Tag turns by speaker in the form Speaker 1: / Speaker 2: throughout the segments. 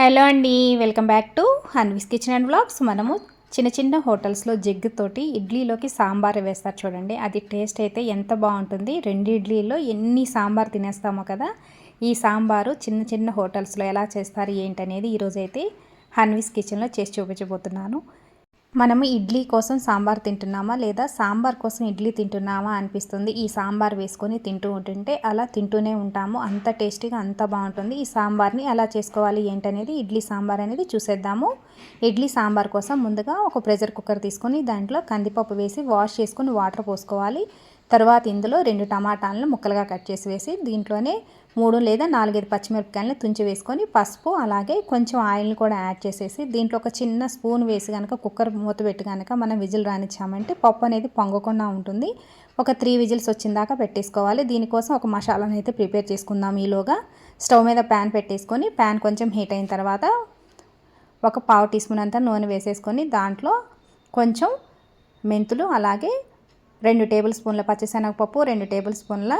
Speaker 1: Hello అండి welcome back to Hanvis kitchen and blogs మనము చిన్న చిన్న హోటల్స్లో జగ్గుతోటి ఇడ్లీలోకి సాంబార్ వేస్తారు చూడండి. అది టేస్ట్ అయితే ఎంత బాగుంటుంది. రెండు ఇడ్లీలో ఎన్ని సాంబార్ తినేస్తామో కదా. ఈ సాంబారు చిన్న చిన్న హోటల్స్లో ఎలా చేస్తారు ఏంటనేది ఈరోజైతే హన్విస్ కిచెన్లో చేసి చూపించబోతున్నాను. మనము ఇడ్లీ కోసం సాంబార్ తింటున్నామా లేదా సాంబార్ కోసం ఇడ్లీ తింటున్నామా అనిపిస్తుంది. ఈ సాంబార్ వేసుకొని తింటూ ఉంటుంటే అలా తింటూనే ఉంటాము. అంత టేస్టీగా అంత బాగుంటుంది. ఈ సాంబార్ని ఎలా చేసుకోవాలి ఏంటనేది ఇడ్లీ సాంబార్ అనేది చూసేద్దాము. ఇడ్లీ సాంబార్ కోసం ముందుగా ఒక ప్రెషర్ కుక్కర్ తీసుకొని దాంట్లో కందిపప్పు వేసి వాష్ చేసుకొని వాటర్ పోసుకోవాలి. తర్వాత ఇందులో రెండు టమాటాలను ముక్కలుగా కట్ చేసి వేసి దీంట్లోనే మూడు లేదా నాలుగైదు పచ్చిమిరపకాయలను తుంచి వేసుకొని పసుపు అలాగే కొంచెం ఆయిల్ని కూడా యాడ్ చేసేసి దీంట్లో ఒక చిన్న స్పూన్ వేసి కనుక కుక్కర్ మూత పెట్టి కనుక మనం విజిల్ రానిచ్చామంటే పప్పు అనేది పొంగకుండా ఉంటుంది. ఒక త్రీ విజిల్స్ వచ్చిన దాకా పెట్టేసుకోవాలి. దీనికోసం ఒక మసాలాను అయితే ప్రిపేర్ చేసుకుందాం ఈలోగా. స్టవ్ మీద ప్యాన్ పెట్టేసుకొని ప్యాన్ కొంచెం హీట్ అయిన తర్వాత ఒక పావు టీ స్పూన్ అంతా నూనె వేసేసుకొని దాంట్లో కొంచెం మెంతులు అలాగే రెండు టేబుల్ స్పూన్ల పచ్చిశనగపప్పు రెండు టేబుల్ స్పూన్ల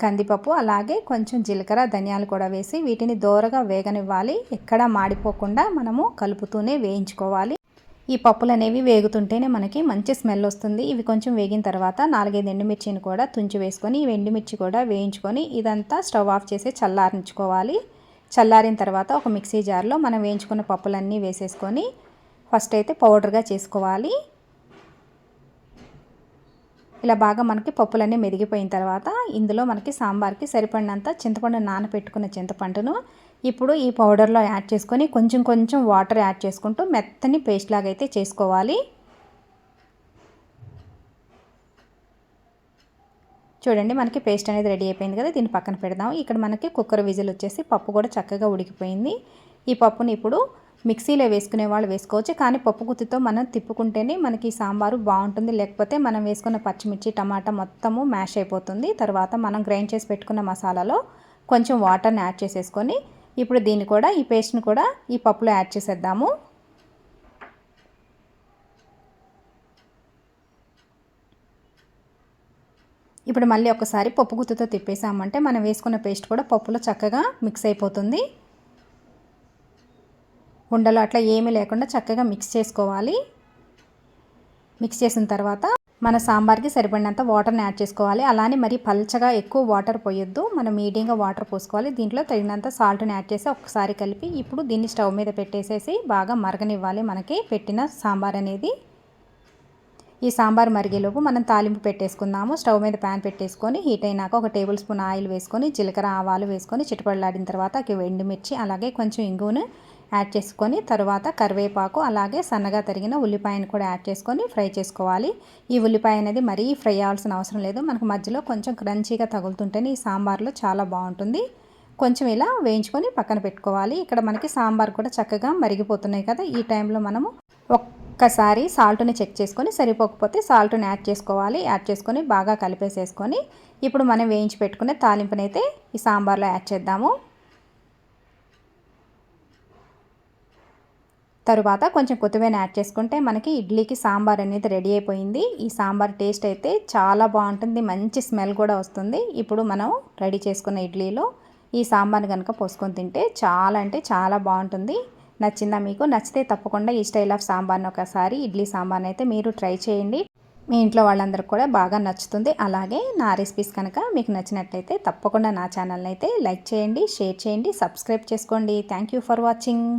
Speaker 1: కందిపప్పు అలాగే కొంచెం జీలకర్ర ధనియాలు కూడా వేసి వీటిని దోరగా వేగనివ్వాలి. ఎక్కడా మాడిపోకుండా మనము కలుపుతూనే వేయించుకోవాలి. ఈ పప్పులు అనేవి వేగుతుంటేనే మనకి మంచి స్మెల్ వస్తుంది. ఇవి కొంచెం వేగిన తర్వాత నాలుగైదు ఎండుమిర్చిని కూడా తుంచి వేసుకొని ఈ ఎండుమిర్చి కూడా వేయించుకొని ఇదంతా స్టవ్ ఆఫ్ చేసి చల్లారించుకోవాలి. చల్లారిన తర్వాత ఒక మిక్సీ జార్లో మనం వేయించుకున్న పప్పులన్నీ వేసేసుకొని ఫస్ట్ అయితే పౌడర్గా చేసుకోవాలి. ఇలా బాగా మనకి పప్పులన్నీ మెదిగిపోయిన తర్వాత ఇందులో మనకి సాంబార్కి సరిపడినంత చింతపండు నానబెట్టుకున్న చింతపండును ఇప్పుడు ఈ పౌడర్లో యాడ్ చేసుకొని కొంచెం కొంచెం వాటర్ యాడ్ చేసుకుంటూ మెత్తని పేస్ట్ లాగా అయితే చేసుకోవాలి. చూడండి మనకి పేస్ట్ అనేది రెడీ అయిపోయింది కదా దీన్ని పక్కన పెడదాం. ఇక్కడ మనకి కుక్కర్ విజిల్ వచ్చేసి పప్పు కూడా చక్కగా ఉడికిపోయింది. ఈ పప్పుని ఇప్పుడు మిక్సీలో వేసుకునే వాళ్ళు వేసుకోవచ్చు. కానీ పప్పు గుత్తితో మనం తిప్పుకుంటేనే మనకి సాంబారు బాగుంటుంది. లేకపోతే మనం వేసుకున్న పచ్చిమిర్చి టమాటా మొత్తము మ్యాష్ అయిపోతుంది. తర్వాత మనం గ్రైండ్ చేసి పెట్టుకున్న మసాలాలో కొంచెం వాటర్ని యాడ్ చేసేసుకొని ఇప్పుడు దీన్ని కూడా ఈ పేస్ట్ని కూడా ఈ పప్పులో యాడ్ చేసేద్దాము. ఇప్పుడు మళ్ళీ ఒకసారి పప్పు గుత్తుతో తిప్పేసామంటే మనం వేసుకున్న పేస్ట్ కూడా పప్పులో చక్కగా మిక్స్ అయిపోతుంది. ఉండలు అట్లా ఏమీ లేకుండా చక్కగా మిక్స్ చేసుకోవాలి. మిక్స్ చేసిన తర్వాత మన సాంబార్కి సరిపడినంత వాటర్ని యాడ్ చేసుకోవాలి. అలానే మరి పల్చగా ఎక్కువ వాటర్ పోయొద్దు. మనం మీడియంగా వాటర్ పోసుకోవాలి. దీంట్లో తగినంత సాల్ట్ని యాడ్ చేసి ఒకసారి కలిపి ఇప్పుడు దీన్ని స్టవ్ మీద పెట్టేసేసి బాగా మరగనివ్వాలి మనకి పెట్టిన సాంబార్ అనేది. ఈ సాంబార్ మరిగేలోపు మనం తాలింపు పెట్టేసుకుందాము. స్టవ్ మీద ప్యాన్ పెట్టేసుకొని హీట్ అయినాక ఒక టేబుల్ స్పూన్ ఆయిల్ వేసుకొని జీలకర్ర ఆవాలు వేసుకొని చిటపడలాడిన తర్వాత ఎండుమిర్చి అలాగే కొంచెం ఇంగును యాడ్ చేసుకొని తర్వాత కరివేపాకు అలాగే సన్నగా తరిగిన ఉల్లిపాయను కూడా యాడ్ చేసుకొని ఫ్రై చేసుకోవాలి. ఈ ఉల్లిపాయ అనేది మరీ ఫ్రై అవ్వాల్సిన అవసరం లేదు. మనకు మధ్యలో కొంచెం క్రంచీగా తగులుతుంటేనే ఈ సాంబార్లో చాలా బాగుంటుంది. కొంచెం ఇలా వేయించుకొని పక్కన పెట్టుకోవాలి. ఇక్కడ మనకి సాంబార్ కూడా చక్కగా మరిగిపోతున్నాయి కదా. ఈ టైంలో మనము ఒక్కసారి సాల్ట్ని చెక్ చేసుకొని సరిపోకపోతే సాల్ట్ని యాడ్ చేసుకోవాలి. యాడ్ చేసుకొని బాగా కలిపేసేసుకొని ఇప్పుడు మనం వేయించి పెట్టుకునే తాలింపునైతే ఈ సాంబార్లో యాడ్ చేద్దాము. తరువాత కొంచెం కొత్తిమీర యాడ్ చేసుకుంటే మనకి ఇడ్లీకి సాంబార్ అనేది రెడీ అయిపోయింది. ఈ సాంబార్ టేస్ట్ అయితే చాలా బాగుంటుంది. మంచి స్మెల్ కూడా వస్తుంది. ఇప్పుడు మనం రెడీ చేసుకున్న ఇడ్లీలో ఈ సాంబార్ని కనుక పోసుకొని తింటే చాలా అంటే చాలా బాగుంటుంది. నచ్చిందా మీకు? నచ్చితే తప్పకుండా ఈ స్టైల్ ఆఫ్ సాంబార్ని ఒకసారి ఇడ్లీ సాంబార్ని అయితే మీరు ట్రై చేయండి. మీ ఇంట్లో వాళ్ళందరికీ కూడా బాగా నచ్చుతుంది. అలాగే నా రెసిపీస్ కనుక మీకు నచ్చినట్లయితే తప్పకుండా నా ఛానల్ని అయితే లైక్ చేయండి షేర్ చేయండి సబ్స్క్రైబ్ చేసుకోండి. Thank for watching.